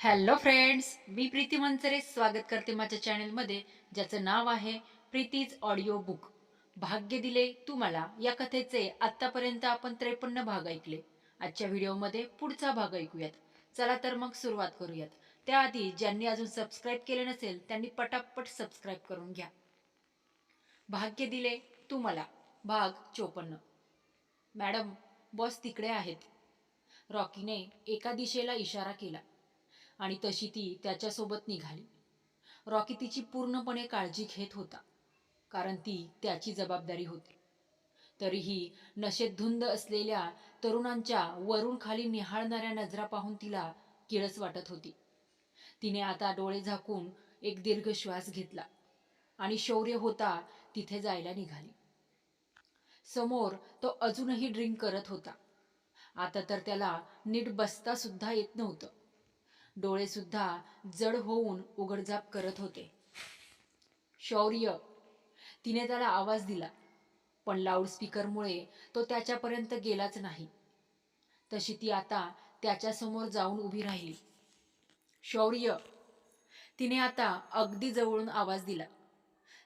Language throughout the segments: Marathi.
हॅलो फ्रेंड्स मी प्रीती मंचरे स्वागत करते माझ्या चॅनलमध्ये ज्याचं नाव आहे प्रीतीज ऑडिओ बुक भाग्य दिले तुम्हाला. या कथेचे आत्तापर्यंत आपण त्रेपन्न भाग ऐकले. आजच्या व्हिडिओमध्ये पुढचा भाग ऐकूयात. चला तर मग सुरुवात करूयात. त्याआधी ज्यांनी अजून सबस्क्राईब केले नसेल त्यांनी पटापट सबस्क्राईब करून घ्या. भाग्य दिले तुम्हाला. भाग चोपन्न. मॅडम बॉस तिकडे आहेत. रॉकीने एका दिशेला इशारा केला. आणि तशी ती त्याच्यासोबत निघाली. रॉकी तिची पूर्णपणे काळजी घेत होता कारण ती त्याची जबाबदारी होती. तरीही नशेत धुंद असलेल्या तरुणांच्या वरून खाली निहाळणाऱ्या नजरा पाहून तिला किळस वाटत होती. तिने आता डोळे झाकून एक दीर्घ श्वास घेतला आणि शौर्य होता तिथे जायला निघाली. समोर तो अजूनही ड्रिंक करत होता. आता तर त्याला नीट बसता सुद्धा येत नव्हतं. डोळे सुद्धा जड होऊन उघडझाप करत होते. शौर्य. तिने त्याला आवाज दिला पण लाऊडस्पीकरमुळे तो त्याच्यापर्यंत गेलाच नाही. तशी ती आता त्याच्यासमोर जाऊन उभी राहिली. शौर्य. तिने आता अगदी जवळून आवाज दिला.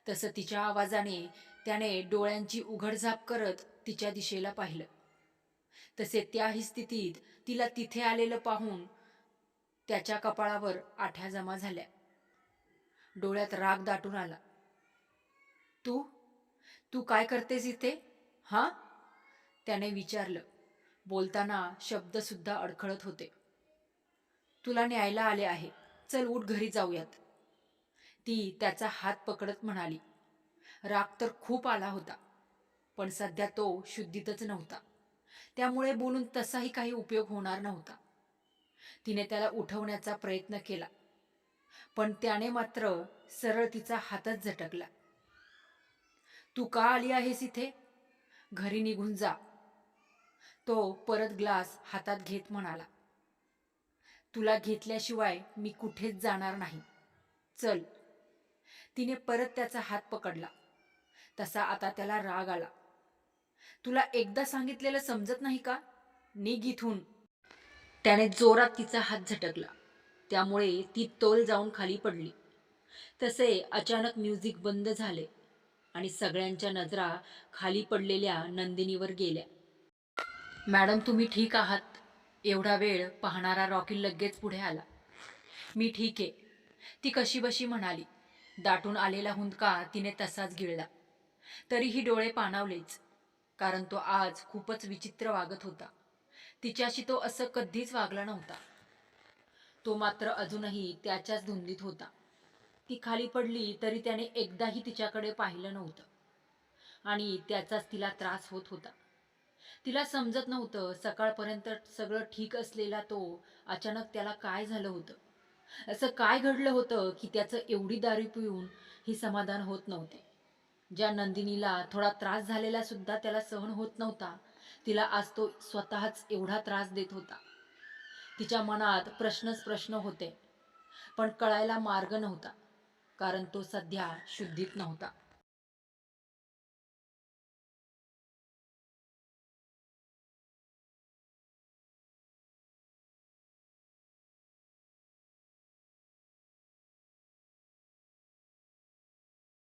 तसं तिच्या आवाजाने त्याने डोळ्यांची उघडझाप करत तिच्या दिशेला पाहिलं. तसे त्याही स्थितीत तिला तिथे आलेलं पाहून त्याच्या कपाळावर आठ्या जमा झाल्या. डोळ्यात राग दाटून आला. तू? तू काय करतेस इथे? हा? त्याने विचारलं. बोलताना शब्दसुद्धा अडखळत होते. तुला न्यायला आले आहे. चल उठ घरी जाऊयात. ती त्याचा हात पकडत म्हणाली. राग तर खूप आला होता पण सध्या तो शुद्धीतच नव्हता. त्यामुळे बोलून तसाही काही उपयोग होणार नव्हता. तिने त्याला उठवण्याचा प्रयत्न केला. पण त्याने मात्र सरळ तिचा हातच झटकला. तू का आली आहेस इथे? घरी निघून जा. तो परत ग्लास हातात घेत म्हणाला. तुला घेतल्याशिवाय मी कुठेच जाणार नाही. चल. तिने परत त्याचा हात पकडला. तसा आता त्याला राग आला. तुला एकदा सांगितलेलं समजत नाही का? निघ इथून. त्याने जोरात तिचा हात झटकला. त्यामुळे ती तोल जाऊन खाली पडली. तसे अचानक म्युझिक बंद झाले आणि सगळ्यांच्या नजरा खाली पडलेल्या नंदिनीवर गेल्या. मॅडम तुम्ही ठीक आहात? एवढा वेळ पाहणारा रॉकी लगेच पुढे आला. मी ठीक आहे. ती कशी बशी म्हणाली. दाटून आलेला हुंदका तिने तसाच गिळला. तरीही डोळे पाणावलेच कारण तो आज खूपच विचित्र वागत होता. तिच्याशी तो असं कधीच वागला नव्हता. तो मात्र अजूनही त्याच्याच धुंदीत होता. ती खाली पडली तरी त्याने एकदाही तिच्याकडे पाहिलं नव्हतं. आणि त्याचाच तिला त्रास होत होता. तिला समजत नव्हतं सकाळपर्यंत सगळं ठीक असलेला तो अचानक त्याला काय झालं होतं. असं काय घडलं होतं की त्याचं एवढी दारू पिऊन ही समाधान होत नव्हते. ज्या नंदिनीला थोडा त्रास झालेला सुद्धा त्याला सहन होत नव्हता तिला आज तो स्वतःच एवढा त्रास देत होता. तिच्या मनात प्रश्नच प्रश्न होते. पण कळायला मार्ग नव्हता कारण तो सध्या शुद्धीत नव्हता.